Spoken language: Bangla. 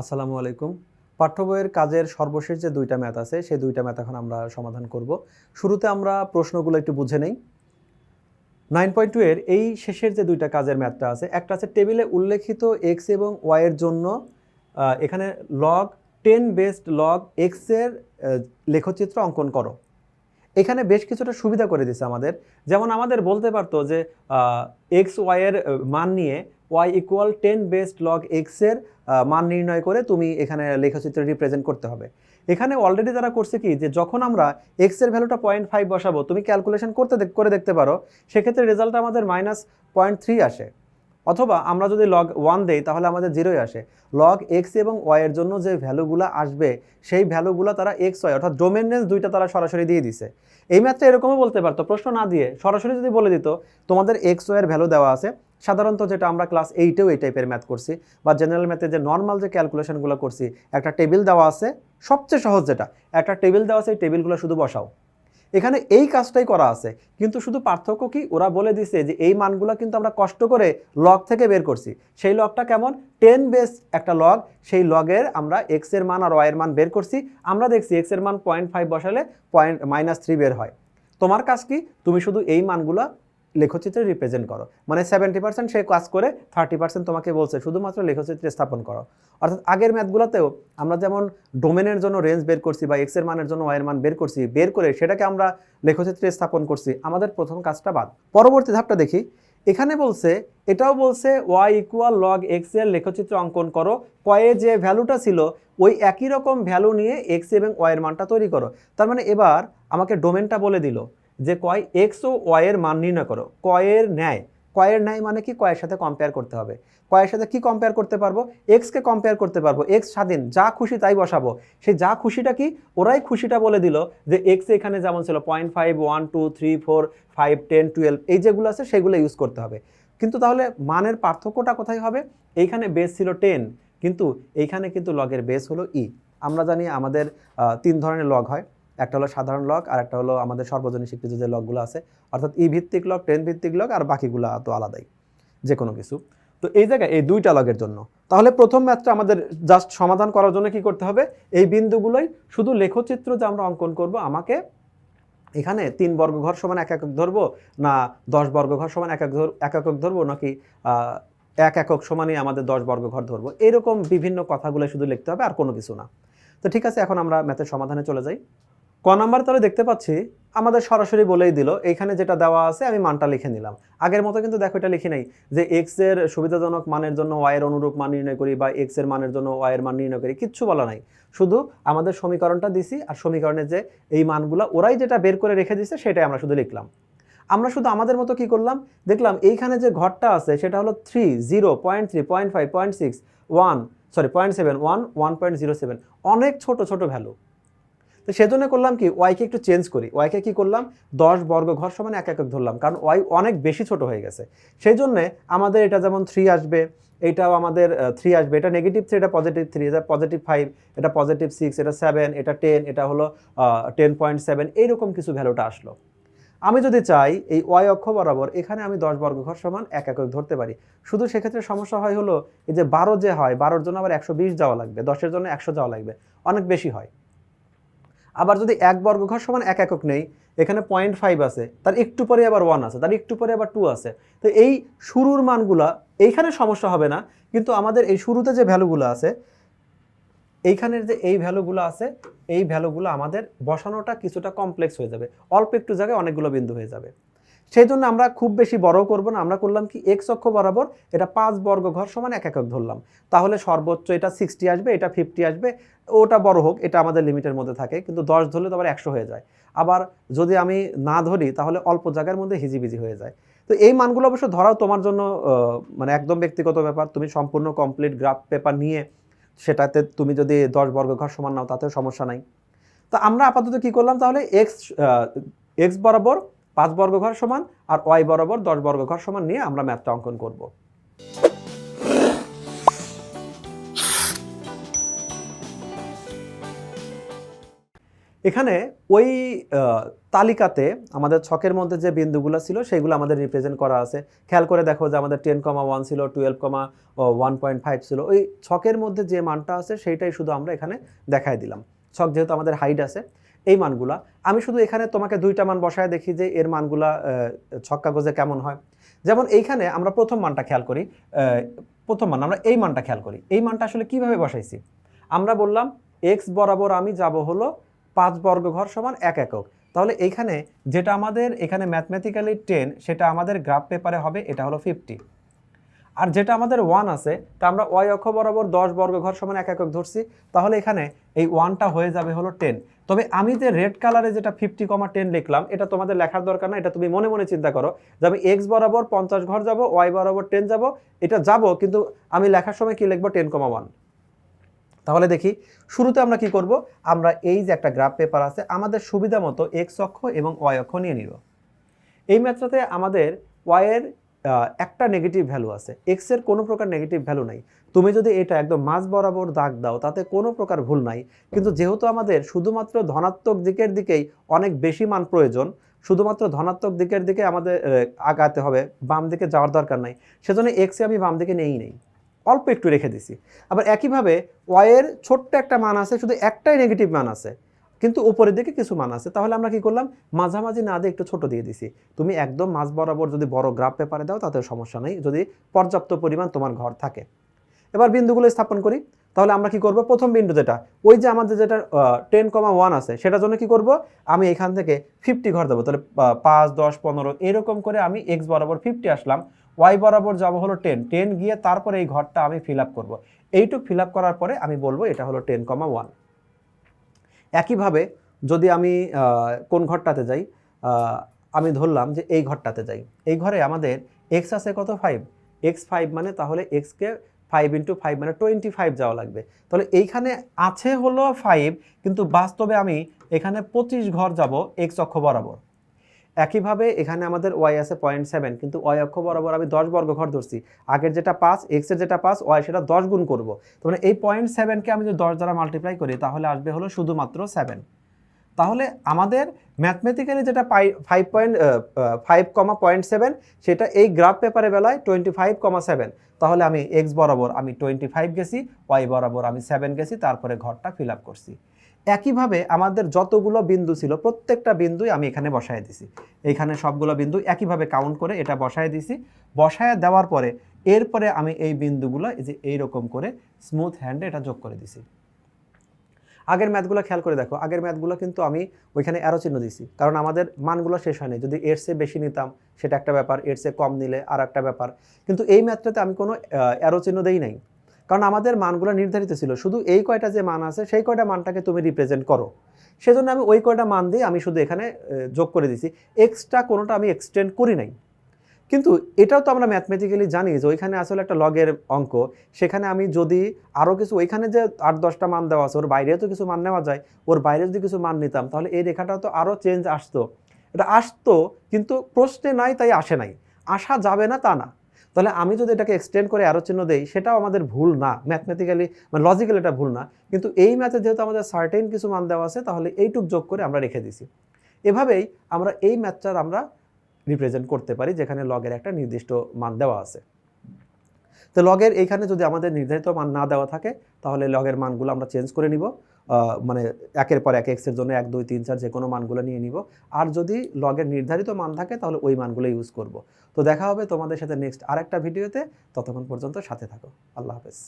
আসসালামু আলাইকুম। পাঠ্য বইয়ের কাজের সর্বশেষ যে দুইটা ম্যাথ আছে, সেই দুইটা ম্যাথ এখন আমরা সমাধান করব। শুরুতে আমরা প্রশ্নগুলো একটু বুঝে নেই। নাইন পয়েন্ট টু এর এই শেষের যে দুইটা কাজের ম্যাথটা আছে, একটা আছে টেবিলে উল্লেখিত এক্স এবং ওয়াইয়ের জন্য এখানে লগ টেন বেসড লগ এক্সের লেখচিত্র অঙ্কন করো। এখানে বেশ কিছুটা সুবিধা করে দিছে আমাদের। যেমন আমাদের বলতে পারতো যে এক্স ওয়াইয়ের মান নিয়ে Y equal ten based log এক্সের মান নির্ণয় করে তুমি এখানে লেখচিত্র রিপ্রেজেন্ট করতে হবে। এখানে অলরেডি তারা করছে কি, যে যখন আমরা এক্সের ভ্যালুটা পয়েন্ট ফাইভ বসাবো, তুমি ক্যালকুলেশন করতে করে দেখতে পারো, সেক্ষেত্রে রেজাল্ট আমাদের মাইনাস পয়েন্ট থ্রি আসে। অথবা আমরা যদি লগ ওয়ান দেই, তাহলে আমাদের জিরোই আসে। লগ এক্স এবং ওয়াই এর জন্য যে ভ্যালুগুলো আসবে, সেই ভ্যালুগুলো তারা এক্স ওয়াই অর্থাৎ ডোমেনেন্স দুইটা তারা সরাসরি দিয়ে দিছে। এই ম্যাথটা এরকমও বলতে পারতো, প্রশ্ন না দিয়ে সরাসরি যদি বলে দিত, তোমাদের এক্স ওয়াই এর ভ্যালু দেওয়া আছে। সাধারণত যেটা আমরা ক্লাস এইটেও এই টাইপের ম্যাথ করছি বা জেনারেল ম্যাথে যে নর্মাল যে ক্যালকুলেশনগুলো করছি, একটা টেবিল দেওয়া আছে, সবচেয়ে সহজ যেটা, একটা টেবিল দেওয়া আছে, এই টেবিলগুলো শুধু বসাও। এখানে এই কাজটাই করা আছে, কিন্তু শুধু পার্থক্য কি? ওরা বলে দিছে যে এই মানগুলো কিন্তু আমরা কষ্ট করে লগ থেকে বের করছি। সেই লগটা কেমন? টেন বেস একটা লগ সেই লগের আমরা এক্সের মান আর ওয়াই এর মান বের করছি। আমরা দেখছি এক্সের মান পয়েন্ট ফাইভ বসালে পয়েন্ট মাইনাস থ্রি বের হয়। তোমার কাজ কি? তুমি শুধু এই মানগুলো লেখচিত্রে রিপ্রেজেন্ট করো। মানে সেভেন্টি পার্সেন্ট সে কাজ করে থার্টি পার্সেন্ট তোমাকে বলছে, শুধুমাত্র লেখচিত্রে স্থাপন করো। অর্থাৎ আগের ম্যাথগুলোতেও আমরা যেমন ডোমেনের জন্য রেঞ্জ বের করছি বা এক্সের মানের জন্য ওয়াই এর মান বের করছি, বের করে সেটাকে আমরা লেখচিত্রে স্থাপন করছি, আমাদের প্রথম কাজটা বাদ। পরবর্তী ধাপটা দেখি। এখানে বলছে, এটাও বলছে ওয়াই ইকুয়াল লগ এক্সের লেখচিত্র অঙ্কন করো, কয়ে যে ভ্যালুটা ছিল, ওই একই রকম ভ্যালু নিয়ে এক্স এবং ওয়াই এর মানটা তৈরি করো। তার মানে এবার আমাকে ডোমেনটা বলে দিল। যে কয় এক্স ও ওয়াইয়ের মান নির্ণয় করো। কয়ের ন্যায়। কয়ের ন্যায় মানে কি? কয়ের সাথে কম্পেয়ার করতে হবে। কয়ের সাথে কি কম্পেয়ার করতে পারব? এক্সকে কম্পেয়ার করতে পারব। এক্স স্বাধীন, যা খুশি তাই বসাবো। সেই যা খুশিটা কি? ওরাই খুশিটা বলে দিল যে এক্স এখানে যেমন ছিল point five one two three four five ten twelve এই যেগুলো আছে সেগুলো ইউজ করতে হবে। কিন্তু তাহলে মানের পার্থক্যটা কোথায় হবে? এইখানে বেস ছিল টেন কিন্তু এইখানে কিন্তু লগের বেস হলো ই আমরা জানি আমাদের তিন ধরনের লগ হয়। একটা হলো সাধারণ লক আর একটা হলো আমাদের সর্বজনীন স্বীকৃত যে লকগুলো আছে, অর্থাৎ ই ভিত্তিক লক টেন ভিত্তিক লক আর বাকিগুলো তো আলাদাই যে কোনো কিছু। তো এই জায়গায় এই দুইটা লগের জন্য। তাহলে প্রথম ম্যাথটা আমাদের জাস্ট সমাধান করার জন্য কি করতে হবে? এই বিন্দুগুলোই শুধু লেখচিত্র যে আমরা অঙ্কন করব, আমাকে এখানে তিন বর্গ ঘর সমান এক একক ধরবো, না দশ বর্গ ঘর সমান এক এক এক একক ধরবো, নাকি এক একক সমানই আমাদের দশ বর্গ ঘর ধরবো? এরকম বিভিন্ন কথাগুলো শুধু লিখতে হবে, আর কোনো কিছু না। তো ঠিক আছে, এখন আমরা ম্যাথের সমাধানে চলে যাই। ক নাম্বার তাহলে দেখতে পাচ্ছি, আমাদের সরাসরি বলেই দিল এখানে যেটা দেওয়া আছে আমি মানটা লিখে নিলাম। আগের মতো কিন্তু দেখো এটা লিখি নাই, যে এক্সের সুবিধাজনক মানের জন্য ওয়াই এর অনুরূপ মান নির্ণয় করি বা এক্সের মানের জন্য ওয়াই এর মান নির্ণয় করি, কিচ্ছু বলা নাই। শুধু আমাদের সমীকরণটা দিছি, আর সমীকরণের যে এই মানগুলো, ওরাই যেটা বের করে রেখে দিছে, সেটাই আমরা শুধু লিখলাম। আমরা শুধু আমাদের মতো কি করলাম, দেখলাম এইখানে যে ঘরটা আছে, সেটা হলো three zero point three point five point six one sorry point seven one one point zero seven অনেক ছোট ছোট ভ্যালু তো সেজন্য করলাম কি ওয়াইকে একটু চেঞ্জ করি। ওয়াইকে কি করলাম? দশ বর্গ ঘর সমান এক একক ধরলাম। কারণ ওয়াই অনেক বেশি ছোট হয়ে গেছে। সেই জন্যে আমাদের এটা যেমন থ্রি আসবে, এটাও আমাদের থ্রি আসবে। এটা নেগেটিভ থ্রি এটা পজিটিভ থ্রি এটা পজিটিভ ফাইভ এটা পজিটিভ সিক্স এটা সেভেন এটা টেন এটা হলো টেন পয়েন্ট সেভেন এইরকম কিছু ভ্যালুটা আসলো। আমি যদি চাই এই ওয়াই অক্ষ বরাবর এখানে আমি দশ বর্গ ঘর সমান এক একক ধরতে পারি। শুধু সেক্ষেত্রে সমস্যা হয় হলো, এই যে বারো যে হয়, বারোর জন্য আবার একশো বিশ যাওয়া লাগবে, দশের জন্য একশো যাওয়া লাগবে। অনেক বেশি হয়। আবার যদি এক বর্গ ঘর সমান এক একক নেই, এখানে পয়েন্ট ফাইভ আছে, তার একটু পরে আবার ওয়ান আছে, তার একটু পরে আবার টু আছে। তো এই শুরুর মানগুলা এইখানে সমস্যা হবে না, কিন্তু আমাদের এই শুরুতে যে ভ্যালুগুলো আছে, এইখানের যে এই ভ্যালুগুলো আছে, এই ভ্যালুগুলো আমাদের বসানোটা কিছুটা কমপ্লেক্স হয়ে যাবে। অল্প একটু জায়গায় অনেকগুলো বিন্দু হয়ে যাবে। সেই জন্য আমরা খুব বেশি বড় করব না। আমরা করলাম কি এক্স অক্ষ বরাবর এটা পাঁচ বর্গ ঘর সমান এক একক ধরলাম। তাহলে সর্বোচ্চ এটা সিক্সটি আসবে, এটা ফিফটি আসবে, ওটা বড় হোক, এটা আমাদের লিমিটের মধ্যে থাকে, কিন্তু দশ ধরলে তো আবার একশো হয়ে যায়। আবার যদি আমি না ধরি, তাহলে অল্প জায়গার মধ্যে হিজিবিজি হয়ে যায়। তো এই মানগুলো অবশ্য ধরাও তোমার জন্য মানে একদম ব্যক্তিগত ব্যাপার। তুমি সম্পূর্ণ কমপ্লিট গ্রাফ পেপার নিয়ে সেটাতে তুমি যদি দশ বর্গ ঘর সমান নাও, তাতেও সমস্যা নাই। তো আমরা আপাতত কি করলাম, তাহলে এক্স এক্স বরাবর পাঁচ বর্গ ঘর সমান আর ওয়াই বরাবর দশ বর্গ ঘর সমান নিয়ে আমরা ম্যাথটা অঙ্কন করব। এখানে ওই তালিকাতে আমাদের ছকের মধ্যে যে বিন্দুগুলো ছিল সেগুলো আমাদের রিপ্রেজেন্ট করা আছে। খেয়াল করে দেখো যে আমাদের টেন কমা ওয়ান ছিল twelve comma one point five ছিল। ওই ছকের মধ্যে যে মানটা আছে সেইটাই শুধু আমরা এখানে দেখাই দিলাম। ছক যেহেতু আমাদের হাইট আছে এই মানগুলা। আমি শুধু এখানে তোমাকে দুইটা মান বসায় দেখি যে এর মানগুলা আহ, ছক কাগজে কেমন হয়। যেমন এইখানে আমরা প্রথম মানটা খেয়াল করি প্রথম মান আমরা এই মানটা খেয়াল করি। এই মানটা আসলে কীভাবে বসাইছি? আমরা বললাম এক্স বরাবর আমি যাব হলো পাঁচ বর্গ ঘর সমান এক একক। তাহলে এইখানে যেটা আমাদের এখানে ম্যাথমেটিক্যালি টেন সেটা আমাদের গ্রাফ পেপারে হবে এটা হলো ফিফটি আর যেটা আমাদের ওয়ান আছে, তা আমরা ওয়াই অক্ষ বরাবর দশ বর্গ ঘর সমান এক একক ধরছি, তাহলে এখানে এই ওয়ানটা হয়ে যাবে হলো টেন তবে আমি যে রেড কালারে যেটা ফিফটি কমা টেন লিখলাম, এটা তোমাদের লেখার দরকার না, এটা তুমি মনে মনে চিন্তা করো যে আমি এক্স বরাবর পঞ্চাশ ঘর যাব ওয়াই বরাবর টেন যাব, এটা যাব, কিন্তু আমি লেখার সময় কি লিখব? টেন কমা ওয়ান তাহলে দেখি, শুরুতে আমরা কি করব? আমরা এই যে একটা গ্রাফ পেপার আছে, আমাদের সুবিধা মতো এক্স অক্ষ এবং ওয়াই অক্ষ নিয়ে নিব। এই ম্যাথটাতে আমাদের ওয়াইয়ের একটা নেগেটিভ ভ্যালু আছে। এক্সের কোনো প্রকার নেগেটিভ ভ্যালু নাই। তুমি যদি এটা একদম মাঝ বরাবর দাগ দাও, তাতে কোনো প্রকার ভুল নাই। কিন্তু যেহেতু আমাদের শুধুমাত্র ধনাত্মক দিকের দিকেই অনেক বেশি মান প্রয়োজন, শুধুমাত্র ধনাত্মক দিকের দিকে আমাদের আগাতে হবে, বাম দিকে যাওয়ার দরকার নাই। সেজন্য এক্সে আমি বাম দিকে নেই নেই। অল্প একটু রেখে দিছি। আবার একইভাবে ওয়াইয়ের ছোট্ট একটা মান আছে, শুধু একটাই নেগেটিভ মান আছে। কিন্তু উপরের দিকে কিছু মান আছে। তাহলে আমরা কি করলাম? মাঝামাঝি না দিয়ে একটু ছোট দিয়ে দিছি। তুমি একদম মাঝ বরাবর যদি বড় গ্রাফ পেপারে দাও তাতে সমস্যা নেই। যদি পর্যাপ্ত পরিমাণ তোমার ঘর থাকে। এবার বিন্দুগুলো স্থাপন করি। তাহলে আমরা কি করব? প্রথম বিন্দু যেটা, ওই যে আমাদের যেটা টেন কমা ওয়ান আছে, সেটার জন্য কি করব? আমি এখান থেকে ফিফটি ঘর দেবো। তাহলে পাঁচ, দশ, পনেরো, এরকম করে আমি এক্স বরাবর ফিফটি আসলাম। ওয়াই বরাবর যাব হলো টেন টেন গিয়ে তারপরে এই ঘরটা আমি ফিল আপ করব। এইটুক ফিল আপ করার পরে আমি বলব এটা হলো টেন কমা ওয়ান একইভাবে যদি আমি কোন ঘরটাতে যাই আমি ধরলাম যে এই ঘরটাতে যাই। এই ঘরে আমাদের এক্স আছে কত? ফাইভ এক্স ফাইভ মানে তাহলে এক্সকে ফাইভ ইন্টু ফাইভ মানে টোয়েন্টি ফাইভ যাওয়া লাগবে। তাহলে এইখানে আছে হলো ফাইভ কিন্তু বাস্তবে আমি এখানে পঁচিশ ঘর যাব এক্স অক্ষ বরাবর। একইভাবে এখানে আমাদের ওয়াই আছে পয়েন্ট সেভেন কিন্তু ওয়াই অক্ষ বরাবর আমি দশ বর্গ ঘর ধরছি। আগের যেটা পাঁচ এক্সের যেটা পাঁচ ওয়াই সেটা দশ গুণ করব। তো মানে এই পয়েন্ট সেভেনকে আমি যদি দশ দ্বারা মাল্টিপ্লাই করি, তাহলে আসবে হলো শুধুমাত্র সেভেন তাহলে আমাদের ম্যাথমেটিক্যালি যেটা five point five comma point seven সেটা এই গ্রাফ পেপারে বেলায় টোয়েন্টি ফাইভ কমা সেভেন তাহলে আমি এক্স বরাবর আমি টোয়েন্টি ফাইভ গেছি ওয়াই বরাবর আমি সেভেন গেছি, তারপরে ঘরটা ফিল আপ করছি। একইভাবে আমাদের যতগুলো বিন্দু ছিল, প্রত্যেকটা বিন্দুই আমি এখানে বসায় দিছি। এইখানে সবগুলো বিন্দু একইভাবে কাউন্ট করে এটা বসায় দিছি। বসায় দেওয়ার পরে, এরপরে আমি এই বিন্দুগুলো যে এইরকম করে স্মুথ হ্যান্ডে এটা যোগ করে দিছি। আগের ম্যাথগুলো খেয়াল করে দেখো, আগের ম্যাথগুলো কিন্তু আমি ওইখানে অ্যারো চিহ্ন দিছি, কারণ আমাদের মানগুলো শেষ হয়নি। যদি এর চেয়ে বেশি নিতাম, সেটা একটা ব্যাপার, এর চেয়ে কম নিলে আর একটা ব্যাপার। কিন্তু এই ম্যাথটাতে আমি কোনো অ্যারো চিহ্ন দেই নাই। কারণ আমাদের মানগুলো নির্ধারিত ছিল। শুধু এই কয়টা যে মান আছে, সেই কয়টা মানটাকে তুমি রিপ্রেজেন্ট করো। সেজন্য আমি ওই কয়টা মান দিয়ে আমি শুধু এখানে যোগ করে দিছি। এক্সট্রা কোনোটা আমি এক্সটেন্ড করি নাই। কিন্তু এটাও তো আমরা ম্যাথমেটিক্যালি জানি যে ওইখানে আসলে একটা লগের অঙ্ক। সেখানে আমি যদি আরও কিছু, ওইখানে যে আট দশটা মান দেওয়া আছে, ওর বাইরে তো কিছু মান নেওয়া যায়, ওর বাইরে যদি কিছু মান নিতাম, তাহলে এই রেখাটা তো আরও চেঞ্জ আসতো। এটা আসতো, কিন্তু প্রশ্নে নাই, তাই আসে নাই। আসা যাবে না তা না। তাহলে আমি যদি এটাকে এক্সটেন্ড করে আরও চিহ্ন দেই, সেটাও আমাদের ভুল না। ম্যাথমেটিক্যালি মানে লজিক্যালি এটা ভুল না। কিন্তু এই ম্যাথে যেহেতু আমাদের সার্টেন কিছু মান দেওয়া আছে, তাহলে এইটুক যোগ করে আমরা রেখে দিছি। এভাবেই আমরা এই ম্যাথটার আমরা রিপ্রেজেন্ট করতে পারি, যেখানে লগের একটা নির্দিষ্ট মান দেওয়া আছে। তো লগের এইখানে যদি আমাদের নির্ধারিত মান না দেওয়া থাকে, তাহলে লগের মানগুলো আমরা চেঞ্জ করে নিব। মানে একের পর এক এক্সের জন্য এক, দুই, তিন, চার যে কোনো মানগুলো নিয়ে নিব। আর যদি লগের নির্ধারিত মান থাকে, তাহলে ওই মানগুলো ইউজ করব। তো দেখা হবে তোমাদের সাথে নেক্সট আরেকটা ভিডিওতে ততক্ষণ পর্যন্ত সাথে থাকো। আল্লাহ হাফেজ।